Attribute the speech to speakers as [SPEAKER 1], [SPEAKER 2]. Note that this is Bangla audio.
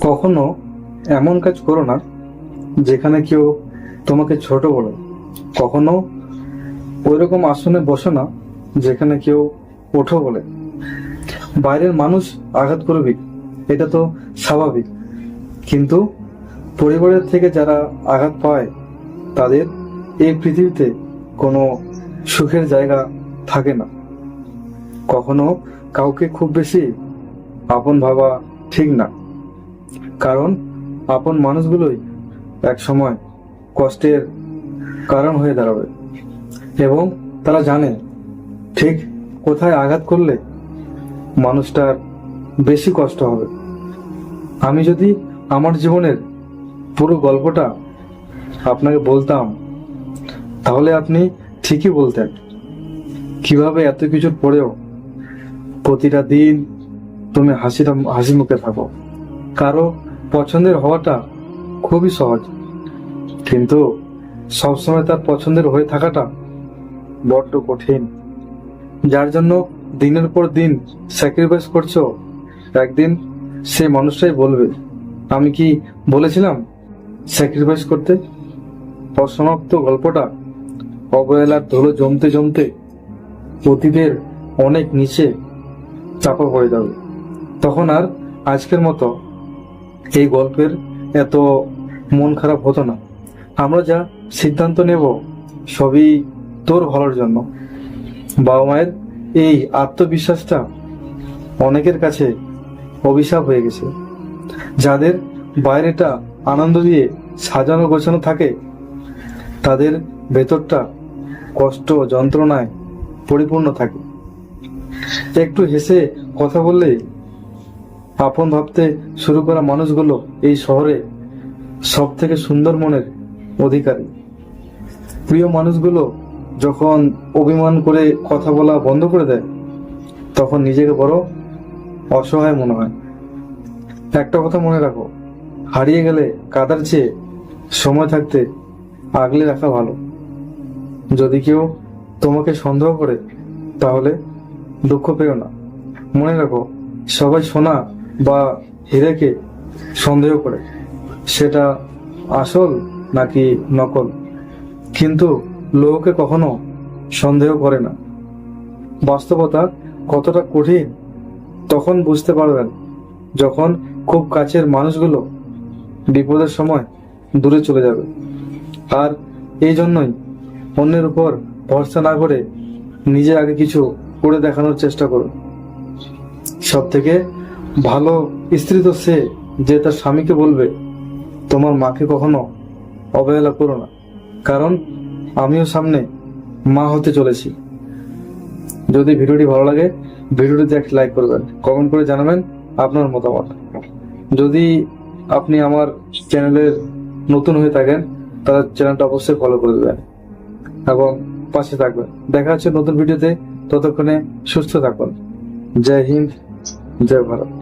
[SPEAKER 1] কখনো এমন কাজ করো না, যেখানে কেউ তোমাকে ছোট বলে। কখনো ওইরকম আসনে বসো না, যেখানে কেউ ওঠো বলে। বাইরের মানুষ আঘাত করবি, এটা তো স্বাভাবিক। কিন্তু পরিবারের থেকে যারা আঘাত পায়, তাদের এই পৃথিবীতে কোনো সুখের জায়গা থাকে না। কখনো কাউকে খুব বেশি আপন ভাবা ঠিক না। কারণ আপন মানুষগুলোই এক সময় কষ্টের কারণ হয়ে দাঁড়াবে। এবং তারা জানে ঠিক কোথায় আঘাত করলে মানুষটার বেশি কষ্ট হবে। আমি যদি আমার জীবনের পুরো গল্পটা আপনাকে বলতাম, তাহলে আপনি ঠিকই বলতেন। কীভাবে এত কিছুর পরেও প্রতিটা দিন তুমি হাসি হাসি মুখে থাকো। কারও পছন্দের হওয়াটা খুবই সহজ। কিন্তু সবসময় তার পছন্দের হয়ে থাকাটা বড্ড কঠিন। যার জন্য দিনের পর দিন স্যাক্রিফাইস করছ, একদিন সে মানুষটাই বলবে, আমি কি বলেছিলাম স্যাক্রিফাইস করতে? অসমাপ্ত গল্পটা অবহেলার ধুলো জমতে জমতে অতীতের অনেক নিচে চাপা পড়ে যাবে। তখন আর আজকের মতো এই গল্পের এত মন খারাপ হতো না। আমরা যা সিদ্ধান্ত নেব, সবই তোর ভালোর জন্য। বাবা মায়ের এই আত্মবিশ্বাসটা অনেকের কাছে অভিশাপ হয়ে গেছে। যাদের বাইরেটা আনন্দ দিয়ে সাজানো গোছানো থাকে, তাদের ভেতরটা কষ্ট, যন্ত্রণায় পরিপূর্ণ থাকে। একটু হেসে কথা বললেই আপন ভাবতে শুরু করা মানুষগুলো এই শহরে সব থেকে সুন্দর মনের অধিকারী। প্রিয় মানুষগুলো যখন অভিমান করে কথা বলা বন্ধ করে দেয়, তখন নিজেকে বড় অসহায় মনে হয়। একটা কথা মনে রাখো, হারিয়ে গেলে কাদার চেয়ে সময় থাকতে আগলে রাখা ভালো। যদি কেউ তোমাকে সন্দেহ করে, তাহলে দুঃখ পেও না। মনে রাখো, সবাই সোনা বা হীরেকে সন্দেহ করে, সেটা আসল নাকি নকল? কিন্তু লোকে কখনো সন্দেহ করে না। বাস্তবতা কতটা কঠিন, তখন বুঝতে পারবেন যখন খুব কাছের মানুষগুলো বিপদের সময় দূরে চলে যাবে। আর এই জন্যই অন্যের উপর ভরসা না করে নিজে আগে কিছু করে দেখানোর চেষ্টা করুন। সব থেকে ভালো স্ত্রী তো সে যে তার স্বামীকে বলবে, তোমার মাকে কখনো অবহেলা করো না। কারণ আমিও সামনে মা হতে চলেছি। যদি ভিডিওটি ভালো লাগে, ভিডিওটিতে একটা লাইক করবেন কমেন্ট করে জানাবেন আপনার মতামত। যদি আপনি আমার চ্যানেলের নতুন হয়ে থাকেন, তাহলে চ্যানেলটা অবশ্যই ফলো করে দেবেন এবং পাশে থাকবেন। দেখা হচ্ছে নতুন ভিডিওতে, ততক্ষণে সুস্থ থাকুন। জয় হিন্দ, জয় ভারত।